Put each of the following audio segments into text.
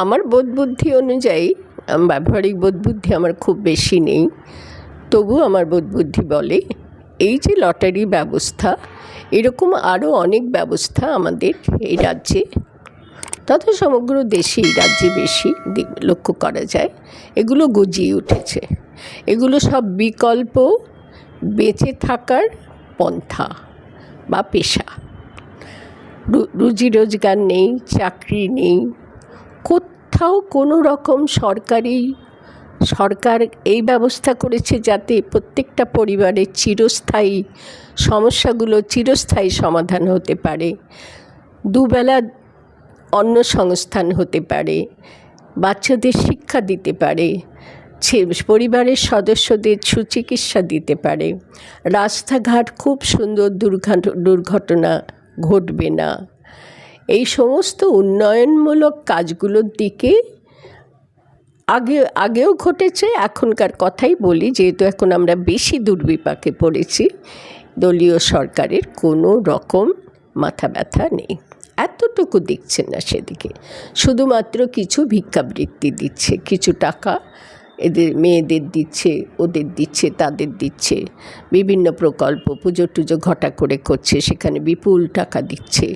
আমার বোধবুদ্ধি অনুযায়ী ব্যবহারিক বোধবুদ্ধি আমার খুব বেশি নেই। তবু আমার বোধবুদ্ধি বলে, এই যে লটারি ব্যবস্থা, এরকম আরও অনেক ব্যবস্থা আমাদের এই রাজ্যে, তথা সমগ্র দেশে এই রাজ্যে বেশি লক্ষ্য করা যায়, এগুলো গজিয়ে উঠেছে। এগুলো সব বিকল্প, বেঁচে থাকার পন্থা বা পেশা। রুজি রোজগার নেই, চাকরি নেই কোথাও কোনো রকম সরকারি, সরকার এই ব্যবস্থা করেছে যাতে প্রত্যেকটা পরিবারের চিরস্থায়ী সমস্যাগুলো চিরস্থায়ী সমাধান হতে পারে। দুবেলা অন্ন সংস্থান হতে পারে, বাচ্চাদের শিক্ষা দিতে পারে পরিবারের সদস্যদের সুচিকিৎসা দিতে পারে। রাস্তাঘাট খুব সুন্দর দুর্ঘট- দুর্ঘটনা ঘটবে না। এই সমস্ত উন্নয়নমূলক কাজগুলোর দিকে আগে, আগেও ঘটেছে, এখনকার কথাই বলি, যেহেতু এখন আমরা বেশি দুর্বিপাকে পড়েছি, দলীয় সরকারের কোনো রকম মাথা ব্যথা নেই। এতটুকু দিচ্ছেন না সেদিকে। শুধুমাত্র কিছু ভিক্ষাবৃত্তি দিচ্ছে, কিছু টাকা এদের, মেয়েদের দিচ্ছে, ওদের দিচ্ছে, তাদের দিচ্ছে, বিভিন্ন প্রকল্প পুজো টুজো ঘটা করে করছে, সেখানে বিপুল টাকা দিচ্ছে।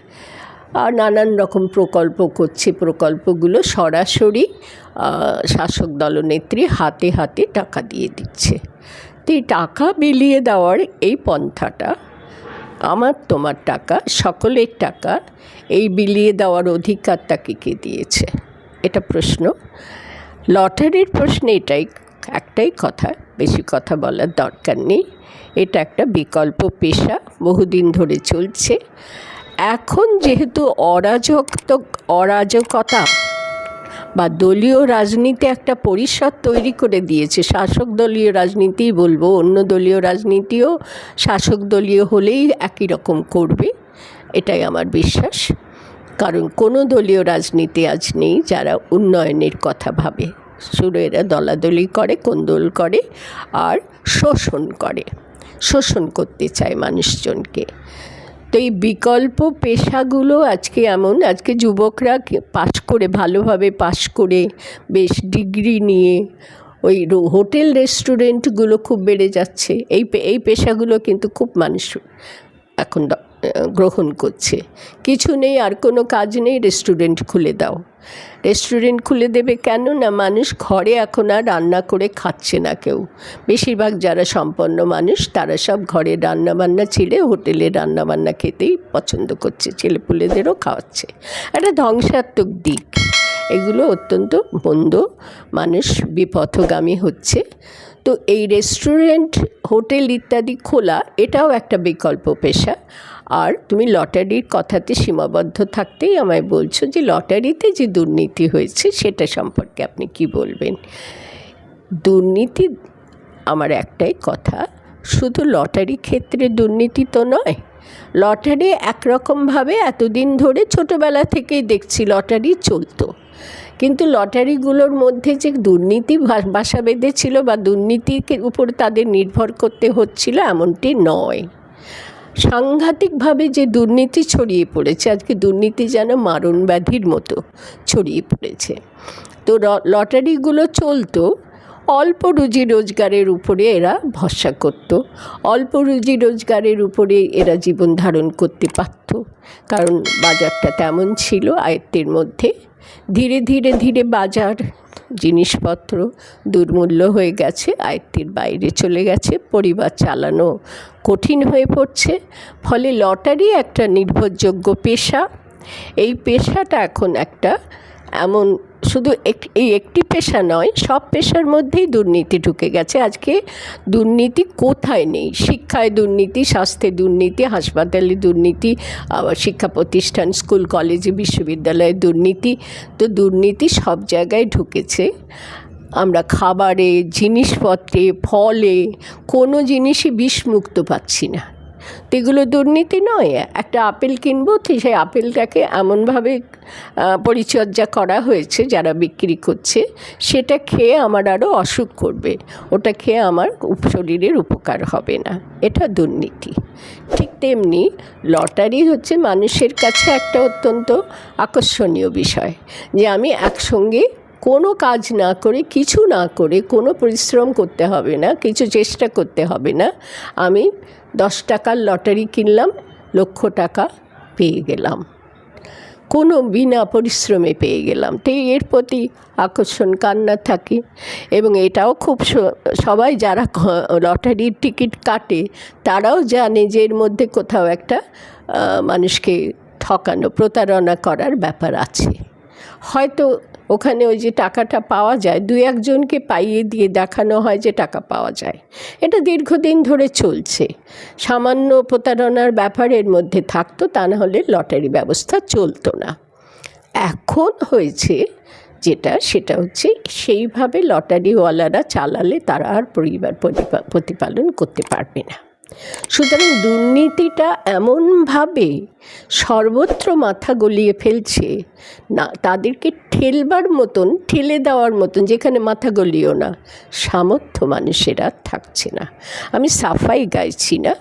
আর নানান রকম প্রকল্প করছে। প্রকল্পগুলো সরাসরি শাসক দলনেত্রী হাতে হাতে টাকা দিয়ে দিচ্ছে। তো এই টাকা বিলিয়ে দেওয়ার এই পন্থাটা, আমার তোমার টাকা, সকলের টাকা, এই বিলিয়ে দেওয়ার অধিকার তাকে কে দিয়েছে? এটা প্রশ্ন। লটারির প্রশ্নে এটাই, একটাই কথা, বেশি কথা বলার দরকার নেই। এটা একটা বিকল্প পেশা, বহুদিন ধরে চলছে। এখন যেহেতু অরাজক অরাজকতা বা দলীয় রাজনীতি একটা পরিষদ তৈরি করে দিয়েছে, শাসক দলীয় রাজনীতিই বলব, অন্য দলীয় রাজনীতিও শাসক দলীয় হলেই একই রকম করবে, এটাই আমার বিশ্বাস। কারণ কোনো দলীয় রাজনীতি আজ নেই যারা উন্নয়নের কথা ভাবে। শুরু এরা দলাদলি করে, কোন্দল করে আর শোষণ করে। শোষণ করতে চায় মানুষজনকে। তো এই বিকল্প পেশাগুলো আজকে এমন, আজকে যুবকরা পাশ করে, ভালোভাবে পাশ করে বেশ ডিগ্রি নিয়ে ওই হোটেল রেস্টুরেন্টগুলো খুব বেড়ে যাচ্ছে। এই এই পেশাগুলো কিন্তু খুব মানুষ এখন গ্রহণ করছে। কিছু নেই, আর কোনো কাজ নেই রেস্টুরেন্ট খুলে দাও। রেস্টুরেন্ট খুলে দেবে কেন? না, মানুষ ঘরে এখন আর রান্না করে খাচ্ছে না কেউ। বেশিরভাগ যারা সম্পন্ন মানুষ, তারা সব ঘরে রান্নাবান্না ছেড়ে হোটেলে রান্নাবান্না খেতেই পছন্দ করছে, ছেলেপুলেদেরও খাওয়াচ্ছে। একটা ধ্বংসাত্মক দিক। এগুলো অত্যন্ত মন্দ, মানুষ বিপথগামী হচ্ছে। তো এই রেস্টুরেন্ট হোটেল ইত্যাদি খোলা, এটাও একটা বিকল্প পেশা। আর তুমি লটারির কথাতে সীমাবদ্ধ থাকতেই আমায় বলছো যে লটারিতে যে দুর্নীতি হয়েছে, সেটা সম্পর্কে আপনি কি বলবেন? দুর্নীতি আমার একটাই কথা, শুধু লটারি ক্ষেত্রে দুর্নীতি তো নয়। লটারি একরকমভাবে এতদিন ধরে ছোটোবেলা থেকেই দেখছি লটারি চলতো। কিন্তু লটারিগুলোর মধ্যে যে দুর্নীতি বাসা বেঁধেছিল বা দুর্নীতির উপর তাদের নির্ভর করতে হচ্ছিল এমনটি নয়। সাংঘাতিকভাবে যে দুর্নীতি ছড়িয়ে পড়েছে, আজকে দুর্নীতি যেন মারণ ব্যাধির মতো ছড়িয়ে পড়েছে। তো লটারিগুলো চলতো, অল্প রুজি রোজগারের উপরে এরা ভরসা করত, অল্প রুজি রোজগারের উপরে এরা জীবন ধারণ করতে পারত। কারণ বাজারটা তেমন ছিল, আয়ত্তের মধ্যে ধীরে ধীরে ধীরে বাজার জিনিসপত্র দুর্মূল্য হয়ে গেছে, আয়ত্তির বাইরে চলে গেছে, পরিবার চালানো কঠিন হয়ে পড়ছে। ফলে লটারি একটা নির্ভরযোগ্য পেশা। এই পেশাটা এখন একটা এমন শুধু এই একটি পেশা নয়, সব পেশার মধ্যেই দুর্নীতি ঢুকে গেছে। আজকে দুর্নীতি কোথায় নেই? শিক্ষায় দুর্নীতি, স্বাস্থ্যে দুর্নীতি, হাসপাতালে দুর্নীতি শিক্ষা প্রতিষ্ঠান, স্কুল, কলেজে, বিশ্ববিদ্যালয়ে দুর্নীতি। তো দুর্নীতি সব জায়গায় ঢুকেছে। আমরা খাবারে, জিনিসপত্রে, ফলে কোনো জিনিসই বিষমুক্ত পাচ্ছি না। তো এগুলো দুর্নীতি নয়, একটা আপেল কিনবো সেই আপেলটাকে এমনভাবে পরিচর্যা করা হয়েছে যারা বিক্রি করছে, সেটা খেয়ে আমার আরও অসুখ করবে, ওটা খেয়ে আমার শরীরের উপকার হবে না, এটা দুর্নীতি। ঠিক তেমনি লটারি হচ্ছে মানুষের কাছে একটা অত্যন্ত আকর্ষণীয় বিষয়, যে আমি একসঙ্গে কোনো কাজ না করে, কিছু না করে, কোনো পরিশ্রম করতে হবে না, কিছু চেষ্টা করতে হবে না, আমি দশ টাকার লটারি কিনলাম, লক্ষ টাকা পেয়ে গেলাম। কোনো বিনা পরিশ্রমে পেয়ে গেলাম। তো এর প্রতি আকর্ষণ কান্না থাকে? এবং এটাও খুব সবাই যারা লটারির টিকিট কাটে, তারাও জানে যে এর মধ্যে কোথাও একটা মানুষকে ঠকানো, প্রতারণা করার ব্যাপার আছে। হয়তো ওখানে ওই যে টাকাটা পাওয়া যায় দু একজনকে পাইয়ে দিয়ে দেখানো হয় যে টাকা পাওয়া যায়। এটা দীর্ঘদিন ধরে চলছে। সামান্য প্রতারণার ব্যাপারের মধ্যে থাকতো, তা না হলে লটারি ব্যবস্থা চলতো না। এখন হয়েছে যেটা, সেটা হচ্ছে সেইভাবে লটারিওয়ালারা চালালে তারা আর পরিবার, প্রতিপালন করতে পারবে না। সুতরাং দুর্নীতিটা এমনভাবে সর্বত্র মাথা গলিয়ে ফেলছে, না, তাদেরকে ঠেলবার মতন, ঠেলে দেওয়ার মতন যেখানে মাথা গলিও না, সামর্থ্য মানুষেরা থাকছে না। আমি সাফাই গাইছি না,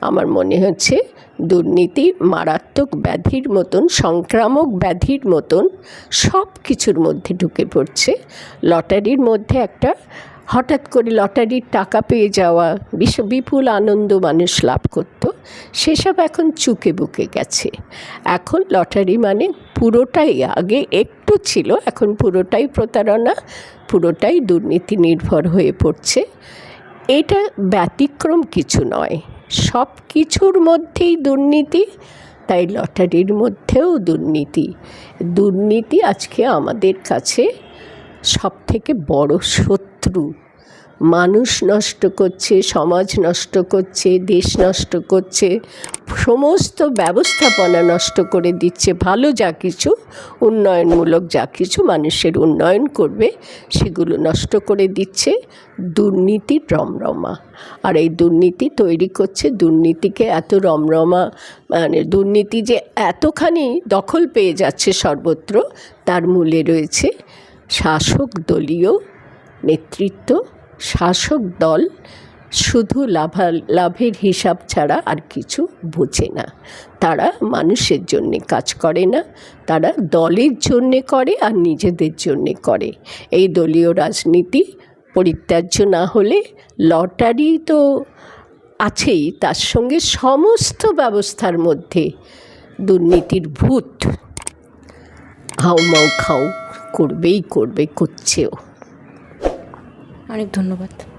আমার মনে হচ্ছে দুর্নীতি মারাত্মক ব্যাধির মতন, সংক্রামক ব্যাধির মতন সব কিছুর মধ্যে ঢুকে পড়ছে। লটারির মধ্যে একটা হঠাৎ করে লটারির টাকা পেয়ে যাওয়া বিশ বিপুল আনন্দ মানুষ লাভ করত। সেসব এখন চুকে বুকে গেছে। এখন লটারি মানে পুরোটাই আগে একটু ছিল, এখন পুরোটাই প্রতারণা, পুরোটাই দুর্নীতি নির্ভর হয়ে পড়ছে। এটা ব্যতিক্রম কিছু নয়। সব কিছুর মধ্যেই দুর্নীতি, তাই লটারির মধ্যেও দুর্নীতি। দুর্নীতি আজকে আমাদের কাছে সব থেকে বড় শত্রু। মানুষ নষ্ট করছে, সমাজ নষ্ট করছে, দেশ নষ্ট করছে, সমস্ত ব্যবস্থাপনা নষ্ট করে দিচ্ছে। ভালো যা কিছু, উন্নয়নমূলক যা কিছু মানুষের উন্নয়ন করবে, সেগুলো নষ্ট করে দিচ্ছে দুর্নীতি রমরমা। আর এই দুর্নীতি তৈরি করছে, দুর্নীতিকে এত রমরমা মানে দুর্নীতি যে এতখানি দখল পেয়ে যাচ্ছে সর্বত্র, তার মূলে রয়েছে শাসক দলীয় নেতৃত্ব, শাসক দল, শুধু লাভা, লাভের হিসাব ছাড়া আর কিছু বোঝে না। তারা মানুষের জন্যে কাজ করে না, তারা দলের জন্যে করে আর নিজেদের জন্যে করে। এই দলীয় রাজনীতি পরিত্যাজ্য না হলে লটারি তো আছেই, তার সঙ্গে সমস্ত ব্যবস্থার মধ্যে দুর্নীতির ভূত হাউমাউ খাও করবেই করবে, করছেও। অনেক ধন্যবাদ।